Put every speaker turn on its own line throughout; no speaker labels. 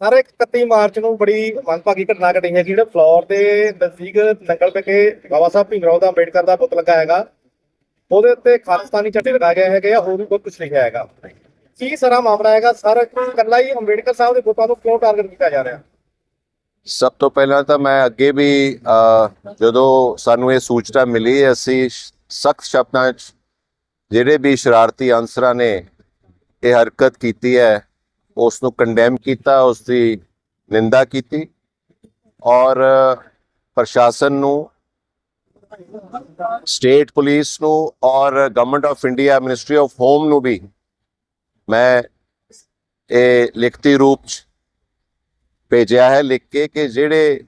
Sir 31 March ਨੂੰ ਬੜੀ ਮੰਦਭਾਗੀ ਘਟਨਾ ਘਟੀ ਹੈ ਜਿਹੜਾ ਫਲੋਰ ਦੇ ਨਜ਼ਦੀਕ ਨੰਗਲ ਵਿਖੇ ਬਾਬਾ ਸਾਹਿਬ ਭੀਮਰਾਓ ਦਾ ਅੰਬੇਡਕਰ ਦਾ ਪੁੱਤ ਲੱਗਾ ਹੈਗਾ। ਉਹਦੇ ਉੱਤੇ ਖਾਲਿਸਤਾਨੀ ਝੰਡੇ ਲਗਾਏ ਗਏ ਹੈਗੇ ਆ, ਹੋਰ ਵੀ ਬਹੁਤ ਕੁਝ ਲਿਖਿਆ ਹੈਗਾ। ਕੀ ਸਾਰਾ ਮਾਮਲਾ ਹੈਗਾ? ਸਰ, ਇਕੱਲਾ ਹੀ ਅੰਬੇਡਕਰ ਸਾਹਿਬ ਦੇ ਪੁੱਤਾਂ ਨੂੰ ਕਿਉਂ ਟਾਰਗੇਟ ਕੀਤਾ ਜਾ ਰਿਹਾ?
ਸਭ ਤੋਂ ਪਹਿਲਾਂ ਤਾਂ ਮੈਂ ਅੱਗੇ ਵੀ ਜਦੋਂ ਸਾਨੂੰ ਇਹ ਸੂਚਨਾ ਮਿਲੀ, ਅਸੀਂ ਸਖਤ ਸ਼ਬਦਾਂ 'ਚ ਜਿਹੜੇ ਵੀ ਸ਼ਰਾਰਤੀ ਅਨਸਰਾਂ ਨੇ ਇਹ ਹਰਕਤ ਕੀਤੀ ਹੈ ਉਸ ਨੂੰ ਕੰਡੈਮ ਕੀਤਾ ਉਸ ਦੀ ਨਿੰਦਾ ਕੀਤੀ ਔਰ ਪ੍ਰਸ਼ਾਸਨ ਨੂੰ ਸਟੇਟ ਪੁਲਿਸ ਨੂੰ ਔਰ government of India ministry of home ਨੂੰ ਵੀ ਮੈਂ ਇਹ ਲਿਖਤੀ ਰੂਪ 'ਚ ਭੇਜਿਆ ਹੈ, ਲਿਖ ਕੇ ਕਿ ਜਿਹੜੇ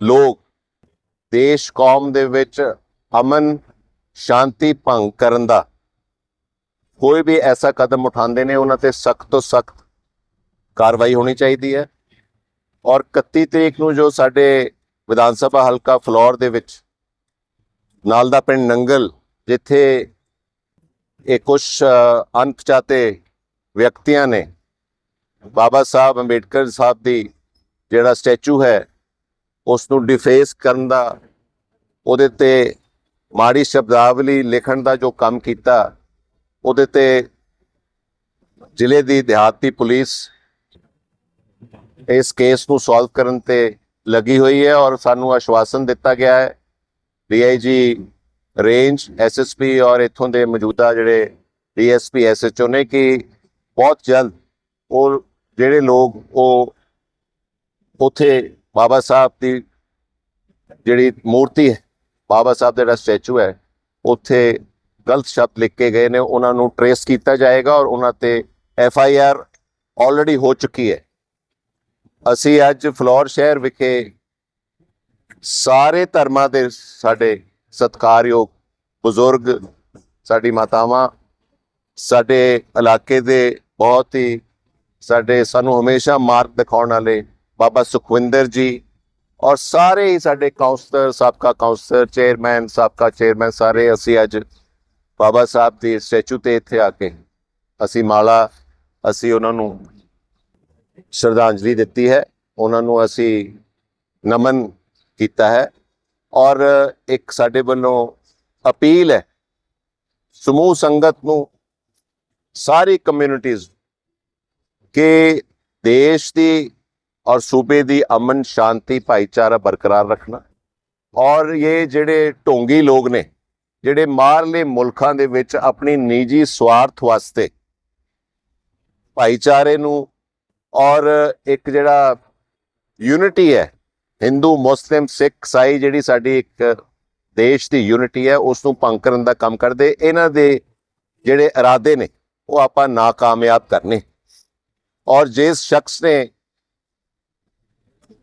ਲੋਕ ਦੇਸ਼, ਕੌਮ ਦੇ ਵਿੱਚ ਅਮਨ, ਸ਼ਾਂਤੀ ਭੰਗ ਕਰਨ ਦਾ ਕੋਈ ਵੀ ਐਸਾ ਕਦਮ ਉਠਾਉਂਦੇ ਨੇ, ਉਹਨਾਂ ਤੇ ਸਖਤ ਤੋਂ ਸਖਤ ਕਾਰਵਾਈ ਹੋਣੀ ਚਾਹੀਦੀ ਹੈ। ਔਰ 31 ਤਰੀਕ ਨੂੰ ਜੋ ਸਾਡੇ ਵਿਧਾਨ ਸਭਾ ਹਲਕਾ ਫਲੋਰ ਦੇ ਵਿੱਚ ਨਾਲ ਦਾ ਪਿੰਡ ਨੰਗਲ, ਜਿੱਥੇ ਇਹ ਕੁਝ ਅਣਪਛਾਤੇ ਵਿਅਕਤੀਆਂ ਨੇ, ਬਾਬਾ ਸਾਹਿਬ ਅੰਬੇਡਕਰ ਸਾਹਿਬ ਦੀ ਜਿਹੜਾ ਸਟੈਚੂ ਹੈ ਉਸ ਨੂੰ ਡਿਫੇਸ ਕਰਨ ਦਾ, ਉਹਦੇ ਤੇ ਮਾੜੀ ਸ਼ਬਦਾਵਲੀ ਲਿਖਣ ਦਾ ਜੋ ਕੰਮ ਕੀਤਾ, ਉਹਦੇ ਤੇ ਜ਼ਿਲ੍ਹੇ ਦੀ ਦਿਹਾਤੀ ਪੁਲਿਸ ਇਸ ਕੇਸ ਨੂੰ ਸੋਲਵ ਕਰਨ ਤੇ ਲੱਗੀ ਹੋਈ ਹੈ ਔਰ ਸਾਨੂੰ ਆਸ਼ਵਾਸਨ ਦਿੱਤਾ ਗਿਆ ਹੈ। ਡੀਆਈਜੀ ਰੇਂਜ ਐਸਐਸਪੀ ਔਰ ਇੱਥੋਂ ਦੇ ਮੌਜੂਦਾ ਜਿਹੜੇ ਡੀਐਸਪੀ ਐਸਐਚਓ ਨੇ ਕਿ ਬਹੁਤ ਜਲਦ ਉਹ ਜਿਹੜੇ ਲੋਕ ਉਹ ਉਥੇ ਬਾਬਾ ਸਾਹਿਬ ਦੀ ਜਿਹੜੀ ਮੂਰਤੀ ਹੈ, ਬਾਬਾ ਸਾਹਿਬ ਦਾ ਜਿਹੜਾ ਸਟੈਚੂ ਹੈ, ਉੱਥੇ ਗਲਤ ਸ਼ਬਦ ਲਿਖ ਕੇ ਗਏ ਨੇ। ਉਹਨਾਂ ਨੂੰ ਟਰੇਸ ਕੀਤਾ ਜਾਏਗਾ ਔਰ ਉਹਨਾਂ ਤੇ ਐਫ ਆਈ ਆਰ ਆਲਰੇਡੀ ਹੋ ਚੁੱਕੀ ਹੈ। ਅਸੀਂ ਅੱਜ ਫਲੋਰ ਸ਼ਹਿਰ ਵਿਖੇ ਸਾਰੇ ਧਰਮਾਂ ਦੇ ਸਾਡੇ ਸਤਿਕਾਰਯੋਗ ਬਜ਼ੁਰਗ, ਸਾਡੀ ਮਾਤਾਵਾਂ, ਸਾਡੇ ਇਲਾਕੇ ਦੇ ਬਹੁਤ ਹੀ ਸਾਡੇ ਸਾਨੂੰ ਹਮੇਸ਼ਾ ਮਾਰਗ ਦਿਖਾਉਣ ਵਾਲੇ ਬਾਬਾ ਸੁਖਵਿੰਦਰ ਜੀ ਔਰ ਸਾਰੇ ਹੀ ਸਾਡੇ ਕਾਉਂਸਲਰ ਸਾਬਕਾ ਕਾਉਂਸਲਰ ਚੇਅਰਮੈਨ ਸਾਬਕਾ ਚੇਅਰਮੈਨ ਸਾਰੇ ਅਸੀਂ ਅੱਜ ਬਾਬਾ ਸਾਹਿਬ ਦੇ ਸਟੈਚੂ ਤੇ ਇੱਥੇ ਆ ਕੇ ਅਸੀਂ ਮਾਲਾ ਅਸੀਂ ਉਹਨਾਂ ਨੂੰ ਸ਼ਰਧਾਂਜਲੀ ਦਿੱਤੀ ਹੈ। ਉਹਨਾਂ ਨੂੰ ਅਸੀਂ ਨਮਨ ਕੀਤਾ ਹੈ। ਔਰ ਇੱਕ ਸਾਡੇ ਵੱਲੋਂ ਅਪੀਲ ਹੈ, ਸਮੂਹ ਸੰਗਤ ਨੂੰ, ਸਾਰੀ ਕਮਿਊਨਿਟੀਜ਼ ਕਿ ਦੇਸ਼ ਦੀ ਔਰ ਸੂਬੇ ਦੀ ਅਮਨ, ਸ਼ਾਂਤੀ, ਭਾਈਚਾਰਾ ਬਰਕਰਾਰ ਰੱਖਣਾ। ਔਰ ਇਹ ਜਿਹੜੇ ਢੋਂਗੀ ਲੋਕ ਨੇ, ਜਿਹੜੇ ਮਾਰਲੇ ਮੁਲਕਾਂ ਦੇ ਵਿੱਚ ਆਪਣੀ ਨਿੱਜੀ ਸਵਾਰਥ ਵਾਸਤੇ ਭਾਈਚਾਰੇ ਨੂੰ ਔਰ ਇੱਕ ਜਿਹੜਾ ਯੂਨਿਟੀ ਹੈ, ਹਿੰਦੂ, ਮੁਸਲਿਮ, ਸਿੱਖ, ਸਾਈ ਜਿਹੜੀ ਸਾਡੀ ਇੱਕ ਦੇਸ਼ ਦੀ ਯੂਨਿਟੀ ਹੈ ਉਸ ਨੂੰ ਭੰਗ ਕਰਨ ਦਾ ਕੰਮ ਕਰਦੇ, ਇਹਨਾਂ ਦੇ ਜਿਹੜੇ ਇਰਾਦੇ ਨੇ, ਉਹ ਆਪਾਂ ਨਾਕਾਮਯਾਬ ਕਰਨੇ। ਔਰ ਜਿਸ ਸ਼ਖਸ ਨੇ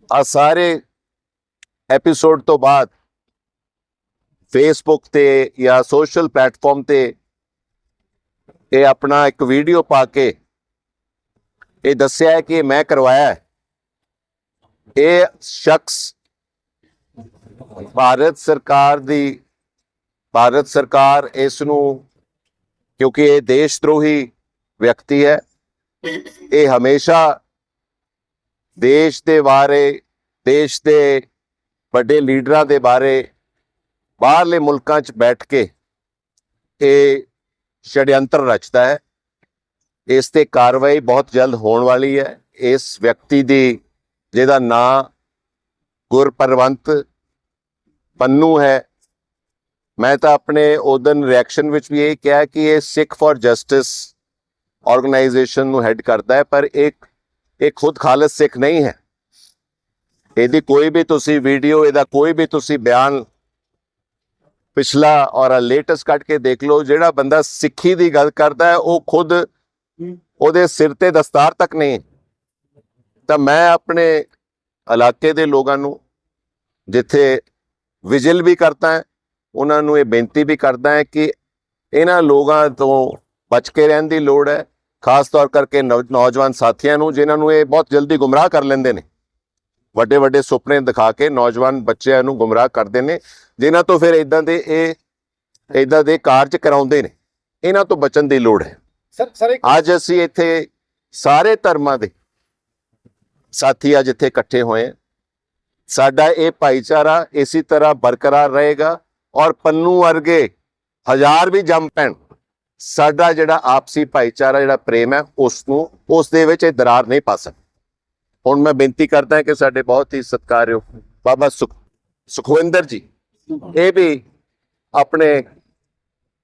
ਆ ਸਾਰੇ ਐਪੀਸੋਡ ਤੋਂ ਬਾਅਦ ਫੇਸਬੁੱਕ ਤੇ ਜਾਂ ਸੋਸ਼ਲ ਪਲੇਟਫਾਰਮ ਤੇ ਇਹ ਆਪਣਾ ਇੱਕ ਵੀਡੀਓ ਪਾ ਕੇ ਇਹ ਦੱਸਿਆ ਹੈ ਕਿ ਮੈਂ ਕਰਵਾਇਆ ਇਹ ਸ਼ਖਸ ਭਾਰਤ ਸਰਕਾਰ ਦੀ, ਭਾਰਤ ਸਰਕਾਰ ਇਸ ਨੂੰ, ਕਿਉਂਕਿ ਇਹ ਦੇਸ਼ ਦਰੋਹੀ ਵਿਅਕਤੀ ਹੈ, ਇਹ ਹਮੇਸ਼ਾ ਦੇਸ਼ ਦੇ ਬਾਰੇ, ਦੇਸ਼ ਦੇ ਵੱਡੇ ਲੀਡਰਾਂ ਦੇ ਬਾਰੇ, ਬਾਹਰਲੇ ਮੁਲਕਾਂ 'ਚ ਬੈਠ ਕੇ ਇਹ ਛੜਯੰਤਰ ਰਚਦਾ ਹੈ। ਇਸ ਤੇ ਕਾਰਵਾਈ ਬਹੁਤ ਜਲਦ ਹੋਣ ਵਾਲੀ ਹੈ। ਇਸ ਵਿਅਕਤੀ ਦੀ, ਜਿਹਦਾ ਨਾਂ ਗੁਰਪਰਵੰਤ ਪੰਨੂ ਹੈ, ਮੈਂ ਤਾਂ ਆਪਣੇ ਉਦਨ ਰਿਐਕਸ਼ਨ ਵਿੱਚ ਵੀ ਇਹ ਕਿਹਾ ਕਿ ਇਹ ਸਿੱਖ ਫॉर ਜਸਟਿਸ ਆਰਗੇਨਾਈਜੇਸ਼ਨ ਨੂੰ ਹੈਡ ਕਰਦਾ ਹੈ, ਪਰ ਇੱਕ ਇਹ ਖੁਦ ਖਾਲਸ ਸਿੱਖ ਨਹੀਂ ਹੈ। ਇਹਦੀ ਕੋਈ ਵੀ ਤੁਸੀਂ ਵੀਡੀਓ ਇਹਦਾ ਕੋਈ ਵੀ ਤੁਸੀਂ ਬਿਆਨ ਪਿਛਲਾ ਔਰ ਲੇਟੈਸਟ ਕੱਢ ਕੇ ਦੇਖ ਲਓ, ਜਿਹੜਾ ਬੰਦਾ ਸਿੱਖੀ ਦੀ ਗੱਲ ਕਰਦਾ ਹੈ, ਉਹ ਖੁਦ ਉਹਦੇ ਸਿਰ ਤੇ ਦਸਤਾਰ ਤੱਕ ਨਹੀਂ। ਤਾਂ ਮੈਂ ਆਪਣੇ ਇਲਾਕੇ ਦੇ ਲੋਕਾਂ ਨੂੰ, ਜਿੱਥੇ ਵਿਜਿਲ ਵੀ ਕਰਦਾ ਹੈ, ਉਹਨਾਂ ਨੂੰ ਇਹ ਬੇਨਤੀ ਵੀ ਕਰਦਾ ਹੈ ਕਿ ਇਹਨਾਂ ਲੋਕਾਂ ਤੋਂ ਬਚ ਕੇ ਰਹਿਣ ਦੀ ਲੋੜ ਹੈ, ਖਾਸ ਤੌਰ ਕਰਕੇ ਨੌ- ਨੌਜਵਾਨ ਸਾਥੀਆਂ ਨੂੰ, ਜਿਨ੍ਹਾਂ ਨੂੰ ਇਹ ਬਹੁਤ ਜਲਦੀ ਗੁੰਮਰਾਹ ਕਰ ਲੈਂਦੇ ਨੇ। ਵੱਡੇ ਵੱਡੇ ਸੁਪਨੇ ਦਿਖਾ ਕੇ ਨੌਜਵਾਨ ਬੱਚਿਆਂ ਨੂੰ ਗੁੰਮਰਾਹ ਕਰਦੇ ਨੇ, ਜਿਨ੍ਹਾਂ ਤੋਂ ਫਿਰ ਇਦਾਂ ਦੇ ਇਹ ਇਦਾਂ ਦੇ ਕਾਰਜ ਕਰਾਉਂਦੇ ਨੇ। ਇਹਨਾਂ ਤੋਂ ਬਚਣ ਦੀ ਲੋੜ ਹੈ।
ਸਰ ਸਰ
ਅੱਜ ਅਸੀਂ ਇੱਥੇ ਸਾਰੇ ਧਰਮਾਂ ਦੇ ਸਾਥੀ ਅੱਜ ਇੱਥੇ ਇਕੱਠੇ ਹੋਏ ਸਾਡਾ ਇਹ ਭਾਈਚਾਰਾ ਇਸੇ ਤਰ੍ਹਾਂ ਬਰਕਰਾਰ ਰਹੇਗਾ ਔਰ ਪੰਨੂ ਵਰਗੇ ਹਜ਼ਾਰ ਵੀ ਜੰਮ ਪੈਣ, ਸਾਡਾ ਜਿਹੜਾ ਆਪਸੀ ਭਾਈਚਾਰਾ, ਜਿਹੜਾ ਪ੍ਰੇਮ ਹੈ, ਉਸ ਨੂੰ, ਉਸ ਦੇ ਵਿੱਚ ਇਹ ਦਰਾਰ ਨਹੀਂ ਪਾ ਸਕਦਾ। ਹੁਣ ਮੈਂ ਬੇਨਤੀ ਕਰਦਾ ਕਿ ਸਾਡੇ ਬਹੁਤ ਹੀ ਸਤਿਕਾਰਯੋਗ ਬਾਬਾ ਸੁਖ, ਸੁਖਵਿੰਦਰ ਜੀ, ਇਹ ਵੀ ਆਪਣੇ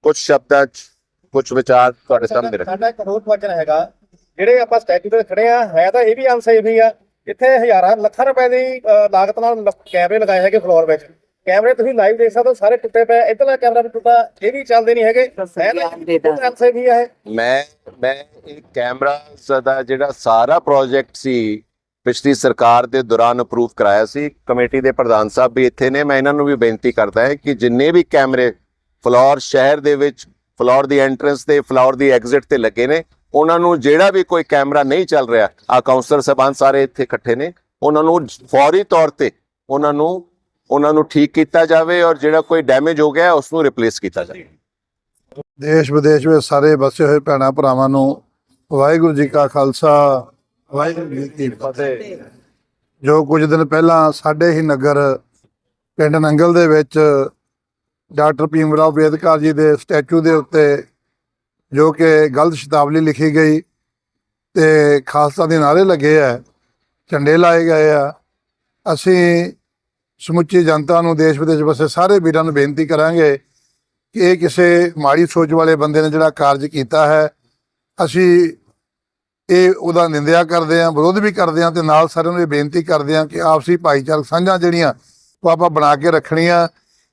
ਕੁਝ ਸ਼ਬਦਾਂ ਚ ਕੁਝ ਵਿਚਾਰ ਤੁਹਾਡੇ ਸਾਹਮਣੇ ਰੱਖ।
ਸਾਡਾ ਹੋਰ ਵਚਨ ਹੈਗਾ ਜਿਹੜੇ ਆਪਾਂ ਸਟੈਚੂ ਤੇ ਖੜੇ ਆ ਹੈ ਤਾਂ ਇਹ ਵੀ ਅਨਸੇਫ ਹੀ ਆ। ਇੱਥੇ ਹਜ਼ਾਰਾਂ ਲੱਖਾਂ ਰੁਪਏ ਦੀ ਲਾਗਤ ਨਾਲ ਕੈਮਰੇ ਲਗਾਏ ਹੈਗੇ ਫਲੋਰ ਵਿੱਚ। ਕੈਮਰੇ ਤੁਸੀਂ ਲਾਈਵ ਦੇਖ ਸਕਦੇ ਹੋ ਸਾਰੇ ਟੁੱਟੇ ਪਏ ਇਧਰਲਾ ਕੈਮਰਾ ਵੀ ਟੁੱਟਾ ਇਹ ਵੀ ਚੱਲਦੇ ਨਹੀਂ ਹੈਗੇ।
ਮੈਂ ਮੈਂ ਇਹ ਕੈਮਰਾ ਦਾ ਜਿਹੜਾ ਸਾਰਾ ਪ੍ਰੋਜੈਕਟ ਸੀ ਪਿਛਲੀ ਸਰਕਾਰ ਦੇ ਦੌਰਾਨ ਅਪਰੂਵ ਕਰਾਇਆ ਸੀ। ਕਮੇਟੀ ਦੇ ਪ੍ਰਧਾਨ ਸਾਹਿਬ ਵੀ ਇੱਥੇ ਨੇ। ਮੈਂ ਇਹਨਾਂ ਨੂੰ ਵੀ ਬੇਨਤੀ ਕਰਦਾ ਹਾਂ ਕਿ ਜਿੰਨੇ ਵੀ ਕੈਮਰੇ ਫਲੋਰ ਸ਼ਹਿਰ ਦੇ ਵਿੱਚ ਫਲੋਰ ਦੀ ਐਂਟਰੈਂਸ ਤੇ ਫਲੋਰ ਦੀ ਐਗਜ਼ਿਟ ਤੇ ਲੱਗੇ ਨੇ। ਉਹਨਾਂ ਨੂੰ ਜਿਹੜਾ ਵੀ ਕੋਈ ਕੈਮਰਾ ਨਹੀਂ ਚੱਲ ਰਿਹਾ, ਆ ਕਾਉਂਸਲਰ ਸਾਹਿਬਾਨ ਸਾਰੇ ਇੱਥੇ ਇਕੱਠੇ ਨੇ। ਉਹਨਾਂ ਨੂੰ ਫੌਰੀ ਤੌਰ ਤੇ ਉਹਨਾਂ ਨੂੰ ਉਹਨਾਂ ਨੂੰ ਠੀਕ ਕੀਤਾ ਜਾਵੇ ਔਰ ਜਿਹੜਾ ਕੋਈ ਡੈਮੇਜ ਹੋ ਗਿਆ ਉਸ ਨੂੰ ਰਿਪਲੇਸ ਕੀਤਾ ਜਾਵੇ।
ਦੇਸ਼ ਵਿਦੇਸ਼ ਵਿੱਚ ਸਾਰੇ ਵਸੇ ਹੋਏ ਭੈਣਾਂ ਭਰਾਵਾਂ ਨੂੰ ਵਾਹਿਗੁਰੂ ਜੀ ਕਾ ਖਾਲਸਾ, ਵਾਹਿਗੁਰੂ ਜੀ ਕੀ ਫਤਿਹ। ਜੋ ਕੁਝ ਦਿਨ ਪਹਿਲਾਂ ਸਾਡੇ ਹੀ ਨਗਰ ਪਿੰਡ ਨੰਗਲ ਦੇ ਵਿੱਚ ਡਾਕਟਰ ਭੀਮ ਰਾਓ ਅੰਬੇਦਕਰ ਜੀ ਦੇ ਸਟੈਚੂ ਦੇ ਉੱਤੇ ਜੋ ਕਿ ਗਲਤ ਸ਼ਬਦਾਵਲੀ ਲਿਖੀ ਗਈ ਤੇ ਖਾਲਸਾ ਦੇ ਨਾਰੇ ਲੱਗੇ ਆ, ਝੰਡੇ ਲਾਏ ਗਏ ਆ। ਅਸੀਂ ਸਮੁੱਚੀ ਜਨਤਾ ਨੂੰ ਦੇਸ਼ ਵਿਦੇਸ਼ ਵਸੇ ਸਾਰੇ ਵੀਰਾਂ ਨੂੰ ਬੇਨਤੀ ਕਰਾਂਗੇ ਕਿ ਇਹ ਕਿਸੇ ਮਾੜੀ ਸੋਚ ਵਾਲੇ ਬੰਦੇ ਨੇ ਜਿਹੜਾ ਕਾਰਜ ਕੀਤਾ ਹੈ, ਅਸੀਂ ਇਹ ਉਹਦਾ ਨਿੰਦਿਆ ਕਰਦੇ ਹਾਂ, ਵਿਰੋਧ ਵੀ ਕਰਦੇ ਹਾਂ ਤੇ ਨਾਲ ਸਾਰਿਆਂ ਨੂੰ ਇਹ ਬੇਨਤੀ ਕਰਦੇ ਹਾਂ ਕਿ ਆਪਸੀ ਭਾਈਚਾਰਕ ਸਾਂਝਾਂ ਜਿਹੜੀਆਂ ਉਹ ਆਪਾਂ ਬਣਾ ਕੇ ਰੱਖਣੀਆਂ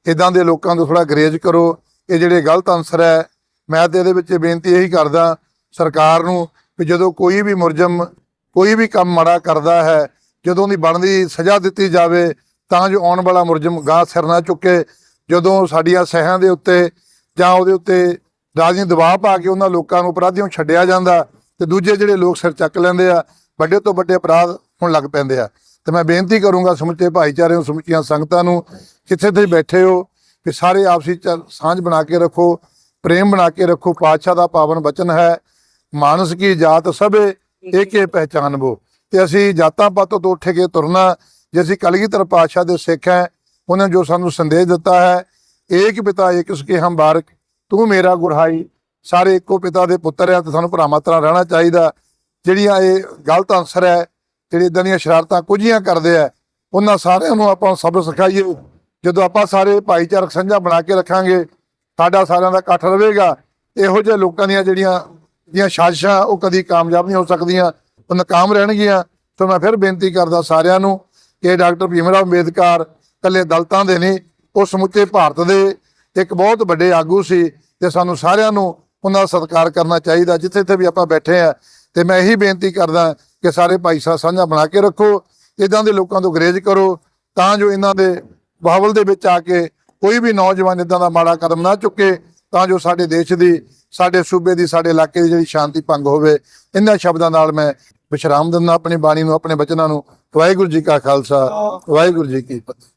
ਇਦਾਂ ਦੇ ਲੋਕਾਂ ਤੋਂ ਥੋੜਾ ਗਰੇਜ ਕਰੋ। ਇਹ ਜਿਹੜੇ ਗਲਤ ਅਨਸਰ ਹੈ, ਮੈਂ ਤੇ ਇਹਦੇ ਵਿੱਚ ਬੇਨਤੀ ਇਹੀ ਕਰਦਾ, ਸਰਕਾਰ ਨੂੰ ਕਿ ਜਦੋਂ ਕੋਈ ਵੀ ਮੁਰਜਮ, ਕੋਈ ਵੀ ਕੰਮ ਮਾੜਾ ਕਰਦਾ ਹੈ, ਜਦੋਂ ਦੀ ਬਣਦੀ ਸਜ਼ਾ ਦਿੱਤੀ ਜਾਵੇ, ਤਾਂ ਜੋ ਆਉਣ ਵਾਲਾ ਮੁਰਜਮ ਗਾਹ ਸਿਰ ਨਾ ਚੁੱਕੇ। ਜਦੋਂ ਸਾਡੀਆਂ ਸਹਿਆਂ ਦੇ ਉੱਤੇ ਜਾਂ ਉਹਦੇ ਉੱਤੇ ਰਾਜਨੀਤਿਕ ਦਬਾਅ ਪਾ ਕੇ ਉਹਨਾਂ ਲੋਕਾਂ ਨੂੰ ਅਪਰਾਧੀਆਂ ਛੱਡਿਆ ਜਾਂਦਾ, ਤੇ ਦੂਜੇ ਜਿਹੜੇ ਲੋਕ ਸਿਰ ਚੱਕ ਲੈਂਦੇ ਆ, ਵੱਡੇ ਤੋਂ ਵੱਡੇ ਅਪਰਾਧ ਹੋਣ ਲੱਗ ਪੈਂਦੇ ਆ। ਤੇ ਮੈਂ ਬੇਨਤੀ ਕਰੂੰਗਾ ਸਮੁੱਚੇ ਭਾਈਚਾਰੇ ਨੂੰ, ਸਮੁੱਚੀਆਂ ਸੰਗਤਾਂ ਨੂੰ ਕਿੱਥੇ ਤੁਸੀਂ ਬੈਠੇ ਹੋ, ਕਿ ਸਾਰੇ ਆਪਸੀ ਚ- ਸਾਂਝ ਬਣਾ ਕੇ ਰੱਖੋ, ਪ੍ਰੇਮ ਬਣਾ ਕੇ ਰੱਖੋ, ਪਾਤਸ਼ਾਹ ਦਾ ਪਾਵਨ ਬਚਨ ਹੈ, ਮਾਨਸ ਕੀ ਜਾਤ ਸਭੇ ਏਕੇ ਪਹਿਚਾਨਬੋ। ਤੇ ਅਸੀਂ ਜਾਤਾਂ ਪਾਤੋਂ ਤੋਂ ਉੱਠ ਕੇ ਤੁਰਨਾ, ਜੇ ਅਸੀਂ ਕਲਗੀਧਰ ਪਾਤਸ਼ਾਹ ਦੇ ਸਿੱਖ ਹੈ, ਉਹਨੇ ਜੋ ਸਾਨੂੰ ਸੰਦੇਸ਼ ਦਿੱਤਾ ਹੈ, ਏਕ ਪਿਤਾ ਏਕ ਸੁਕੇ ਹਮ ਬਾਰਕ ਤੂੰ ਮੇਰਾ ਗੁਰਹਾਈ। ਸਾਰੇ ਇੱਕੋ ਪਿਤਾ ਦੇ ਪੁੱਤਰ ਆ ਤੇ ਸਾਨੂੰ ਭਰਾਵਾਂ ਤਰ੍ਹਾਂ ਰਹਿਣਾ ਚਾਹੀਦਾ। ਜਿਹੜੀਆਂ ਇਹ ਗਲਤ ਅਨਸਰ ਹੈ ਜਿਹੜੇ ਇਦਾਂ ਦੀਆਂ ਸ਼ਰਾਰਤਾਂ ਕੁਝੀਆਂ ਕਰਦੇ ਆ, ਉਹਨਾਂ ਸਾਰਿਆਂ ਨੂੰ ਆਪਾਂ ਸਬਰ ਸਿਖਾਈਏ। ਜਦੋਂ ਆਪਾਂ ਸਾਰੇ ਭਾਈਚਾਰਕ ਸਾਂਝਾ ਬਣਾ ਕੇ ਰੱਖਾਂਗੇ, ਸਾਡਾ ਸਾਰਿਆਂ ਦਾ ਇਕੱਠ ਰਹੇਗਾ, ਇਹੋ ਜਿਹੇ ਲੋਕਾਂ ਦੀਆਂ ਜਿਹੜੀਆਂ, ਦੀਆਂ ਸਾਜ਼ਿਸ਼ਾਂ, ਉਹ ਕਦੀ ਕਾਮਯਾਬ ਨਹੀਂ ਹੋ ਸਕਦੀਆਂ, ਉਹ ਨਾਕਾਮ ਰਹਿਣਗੀਆਂ। ਸੋ ਮੈਂ ਫਿਰ ਬੇਨਤੀ ਕਰਦਾ ਸਾਰਿਆਂ ਨੂੰ ਕਿ ਡਾਕਟਰ ਭੀਮ ਰਾਓ ਅੰਬੇਦਕਰ ਕੱਲੇ ਦਲਤਾਂ ਦੇ ਨਹੀਂ, ਉਹ ਸਮੁੱਚੇ ਭਾਰਤ ਦੇ ਇੱਕ ਬਹੁਤ ਵੱਡੇ ਆਗੂ ਸੀ ਤੇ ਸਾਨੂੰ ਸਾਰਿਆਂ ਨੂੰ ਉਹਨਾਂ ਦਾ ਸਤਿਕਾਰ ਕਰਨਾ ਚਾਹੀਦਾ ਜਿੱਥੇ ਇੱਥੇ ਵੀ ਆਪਾਂ ਬੈਠੇ ਆ। ਤੇ ਮੈਂ ਇਹੀ ਬੇਨਤੀ ਕਰਦਾ ਕਿ ਸਾਰੇ ਭਾਈ ਸਾਹਿਬ ਸਾਂਝਾ ਬਣਾ ਕੇ ਰੱਖੋ, ਇਦਾਂ ਦੇ ਲੋਕਾਂ ਤੋਂ ਗਰੇਜ ਕਰੋ, ਤਾਂ ਜੋ ਇਹਨਾਂ ਦੇ ਬਹਾਵਲ ਦੇ ਵਿੱਚ ਆ ਕੇ ਕੋਈ ਵੀ ਨੌਜਵਾਨ ਇਦਾਂ ਦਾ ਮਾੜਾ ਕਦਮ ਨਾ ਚੁੱਕੇ, ਤਾਂ ਜੋ ਸਾਡੇ ਦੇਸ਼ ਦੀ, ਸਾਡੇ ਸੂਬੇ ਦੀ, ਸਾਡੇ ਇਲਾਕੇ ਦੀ ਜਿਹੜੀ ਸ਼ਾਂਤੀ ਭੰਗ ਹੋਵੇ, ਇਹਨਾਂ ਸ਼ਬਦਾਂ ਨਾਲ ਮੈਂ ਵਿਸ਼ਰਾਮ ਦਿੰਦਾ, ਆਪਣੀ ਬਾਣੀ ਨੂੰ, ਆਪਣੇ ਬਚਨਾਂ ਨੂੰ, ਵਾਹਿਗੁਰੂ ਜੀ ਕਾ ਖਾਲਸਾ, ਵਾਹਿਗੁਰੂ ਜੀ ਕੀ ਫਤਿਹ।